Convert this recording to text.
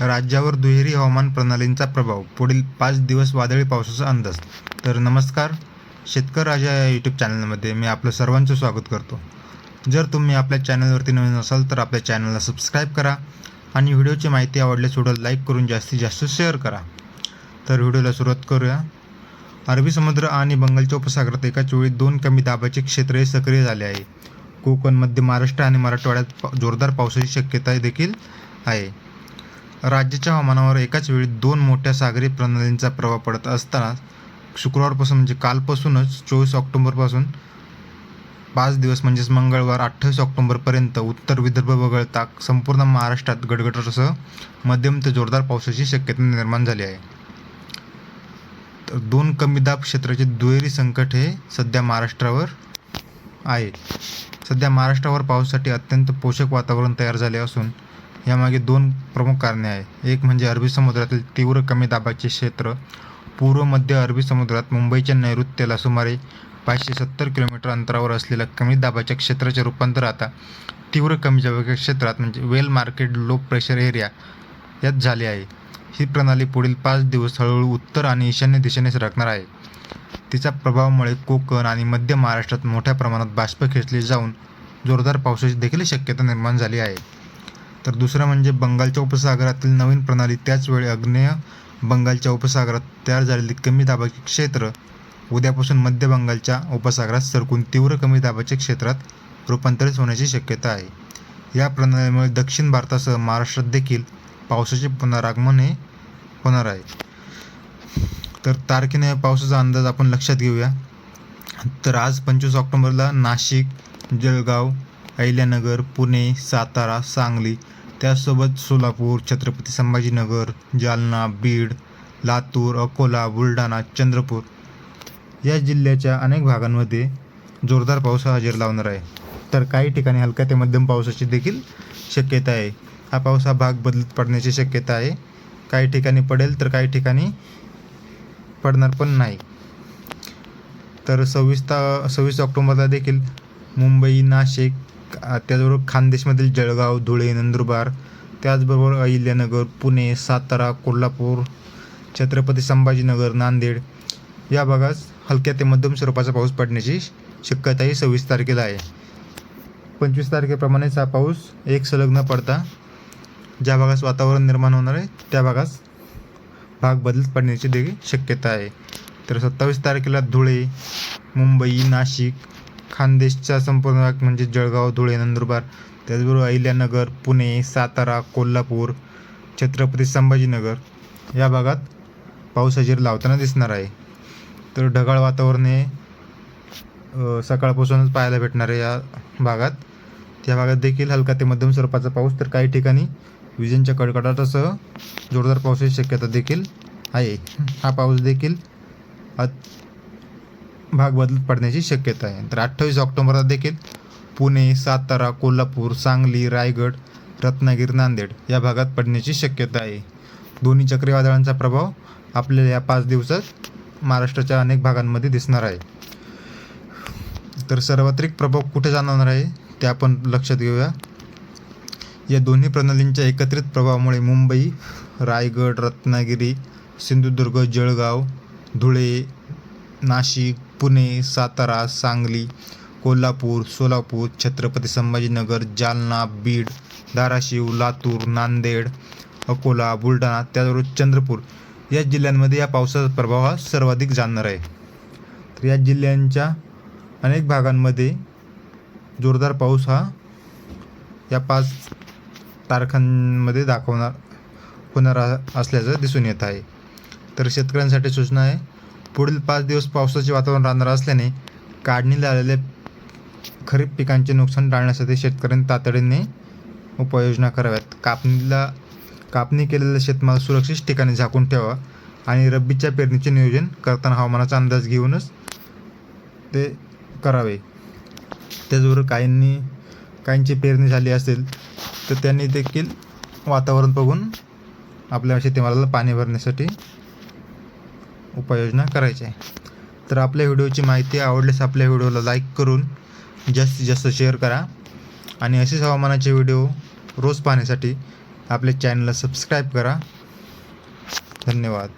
राज्यावर दुहेरी हवामान प्रणालींचा प्रभाव पुढील पाच दिवस वादळी पावसाचा अंदाज. तर नमस्कार शेतकर राजा या यूट्यूब चॅनलमध्ये मी आपलं सर्वांचं स्वागत करतो. जर तुम्ही आपल्या चॅनलवरती नवीन असाल तर आपल्या चॅनलला सबस्क्राईब करा आणि व्हिडिओची माहिती आवडल्यास व्हिडिओ लाईक करून जास्तीत जास्त शेअर करा. तर व्हिडिओला सुरुवात करूया. अरबी समुद्र आणि बंगालच्या उपसागरात एकाच वेळी दोन कमी दाबाचे क्षेत्र हे सक्रिय झाले आहे. कोकण मध्य महाराष्ट्र आणि मराठवाड्यात जोरदार पावसाची शक्यता देखील आहे. राज्याच्या हवामानावर एकाच वेळी दोन मोठ्या सागरी प्रणालींचा प्रभाव पडत असताना शुक्रवारपासून म्हणजे कालपासूनच चोवीस ऑक्टोबरपासून पाच दिवस म्हणजेच मंगळवार अठ्ठावीस ऑक्टोबरपर्यंत उत्तर विदर्भ वगळता संपूर्ण महाराष्ट्रात गडगडासह मध्यम ते जोरदार पावसाची शक्यता निर्माण झाली आहे. तर दोन कमी दाब क्षेत्राचे दुहेरी संकट हे सध्या महाराष्ट्रावर आहे. सध्या महाराष्ट्रावर पावसासाठी अत्यंत पोषक वातावरण तयार झाले असून यामागे दोन प्रमुख कारणे आहे एक म्हणजे अरबी समुद्रातील तीव्र कमी दाबाचे क्षेत्र. पूर्व मध्य अरबी समुद्रात मुंबईच्या नैऋत्येला सुमारे पाचशे सत्तर किलोमीटर अंतरावर असलेल्या कमी दाबाच्या क्षेत्राचे रूपांतर आता तीव्र कमी दाबाच्या क्षेत्रात म्हणजे well marked low pressure area यात झाले आहे. ही प्रणाली पुढील पाच दिवस हळूहळू उत्तर आणि ईशान्य दिशेने सरकणार आहे. तिच्या प्रभावामुळे कोकण आणि मध्य महाराष्ट्रात मोठ्या प्रमाणात बाष्प खेचले जाऊन जोरदार पावसाची देखील शक्यता निर्माण झाली आहे. तर दुसरं म्हणजे बंगालच्या उपसागरातील नवीन प्रणाली त्याच वेळी आग्नेय बंगालच्या उपसागरात तयार झालेली कमी दाबाचे क्षेत्र उद्यापासून मध्य बंगालच्या उपसागरात सरकून तीव्र कमी दाबाच्या क्षेत्रात रूपांतरित होण्याची शक्यता आहे. या प्रणालीमुळे दक्षिण भारतासह महाराष्ट्रात देखील पावसाचे पुनरागमन हे होणार आहे. तर तारखेने पावसाचा अंदाज आपण लक्षात घेऊया. तर आज पंचवीस ऑक्टोबरला नाशिक जळगाव अहिल्यानगर पुणे सातारा सांगली त्यासोबत सोलापूर छत्रपती संभाजीनगर जालना बीड लातूर अकोला बुलढाणा चंद्रपूर या जिल्ह्याच्या अनेक भागांमध्ये जोरदार पाऊस हजेर लावणार आहे. तर काही ठिकाणी हलक्या ते मध्यम पावसाची देखील शक्यता आहे. हा पाऊस हा भाग बदलत पडण्याची शक्यता आहे. काही ठिकाणी पडेल तर काही ठिकाणी पडणार पण नाही. तर सव्वीस ता सव्वीस ऑक्टोबरला देखील मुंबई नाशिक त्याचबरोबर खानदेशमधील जळगाव धुळे नंदुरबार त्याचबरोबर अहिल्यानगर पुणे सातारा कोल्हापूर छत्रपती संभाजीनगर नांदेड या भागात हलक्या ते मध्यम स्वरूपाचा पाऊस पडण्याची शक्यताही सव्वीस तारखेला आहे. पंचवीस तारखेप्रमाणेच हा पाऊस एक सलग न पडता ज्या भागास वातावरण निर्माण होणार आहे त्या भागास भाग बदलत पडण्याची देखील शक्यता आहे. तर सत्तावीस तारखेला धुळे मुंबई नाशिक खानदेशचा संपूर्ण भाग म्हणजे जळगाव धुळे नंदुरबार त्याचबरोबर अहिल्यानगर पुणे सातारा कोल्हापूर छत्रपती संभाजीनगर या भागात पाऊस हजेरी लावताना दिसणार आहे. तर ढगाळ वातावरण हे सकाळपासूनच पाहायला भेटणार आहे या भागात. त्या भागात देखील हलका ते मध्यम स्वरूपाचा पाऊस तर काही ठिकाणी विजेंच्या कडकडाटासह जोरदार पावसाची शक्यता देखील आहे. हा पाऊस देखील आत- भाग बदलत पडण्याची शक्यता आहे. तर अठ्ठावीस ऑक्टोबरला देखील पुणे सातारा कोल्हापूर सांगली रायगड रत्नागिरी नांदेड या भागात पडण्याची शक्यता आहे. दोन्ही चक्रीवादळांचा प्रभाव आपल्याला या पाच दिवसात महाराष्ट्राच्या अनेक भागांमध्ये दिसणार आहे. तर सार्वत्रिक प्रभाव कुठे जाणवणार आहे ते आपण लक्षात घेऊया. या दोन्ही प्रणालींच्या एकत्रित प्रभावामुळे मुंबई रायगड रत्नागिरी सिंधुदुर्ग जळगाव धुळे नाशिक पुणे सातारा सांगली कोल्हापूर सोलापूर छत्रपती संभाजीनगर जालना बीड धाराशिव लातूर नांदेड अकोला बुलढाणा त्याचबरोबर चंद्रपूर या जिल्ह्यांमध्ये या पावसाचा प्रभाव हा सर्वाधिक जाणणार आहे. तर या जिल्ह्यांच्या अनेक भागांमध्ये जोरदार पाऊस हा या पाच तारखांमध्ये दाखवणार होणार असल्याचं दिसून येत आहे. तर शेतकऱ्यांसाठी सूचना आहे पुढील पाच दिवस पावसाचे वातावरण राहणार असल्याने काढणीला आलेले खरीप पिकांचे नुकसान टाळण्यासाठी शेतकऱ्यांनी तातडीने उपाययोजना कराव्यात. कापणीला कापणी केलेला शेतमाल सुरक्षित ठिकाणी झाकून ठेवा आणि रब्बीच्या पेरणीचे नियोजन करताना हवामानाचा अंदाज घेऊनच ते करावे. त्याचबरोबर काहींनी काहींची पेरणी झाली असेल तर त्यांनी देखील वातावरण बघून आपल्या शेतीमालाला पाणी भरण्यासाठी उपाययोजना करायची आहे. तर आपल्या व्हिडिओची माहिती आवडल्यास आपल्या व्हिडिओला लाईक करून जास्तीत जास्त शेअर करा. आणि असेच हवामानाचे व्हिडिओ रोज पाहण्यासाठी आपल्या चॅनलला सबस्क्राईब करा. धन्यवाद.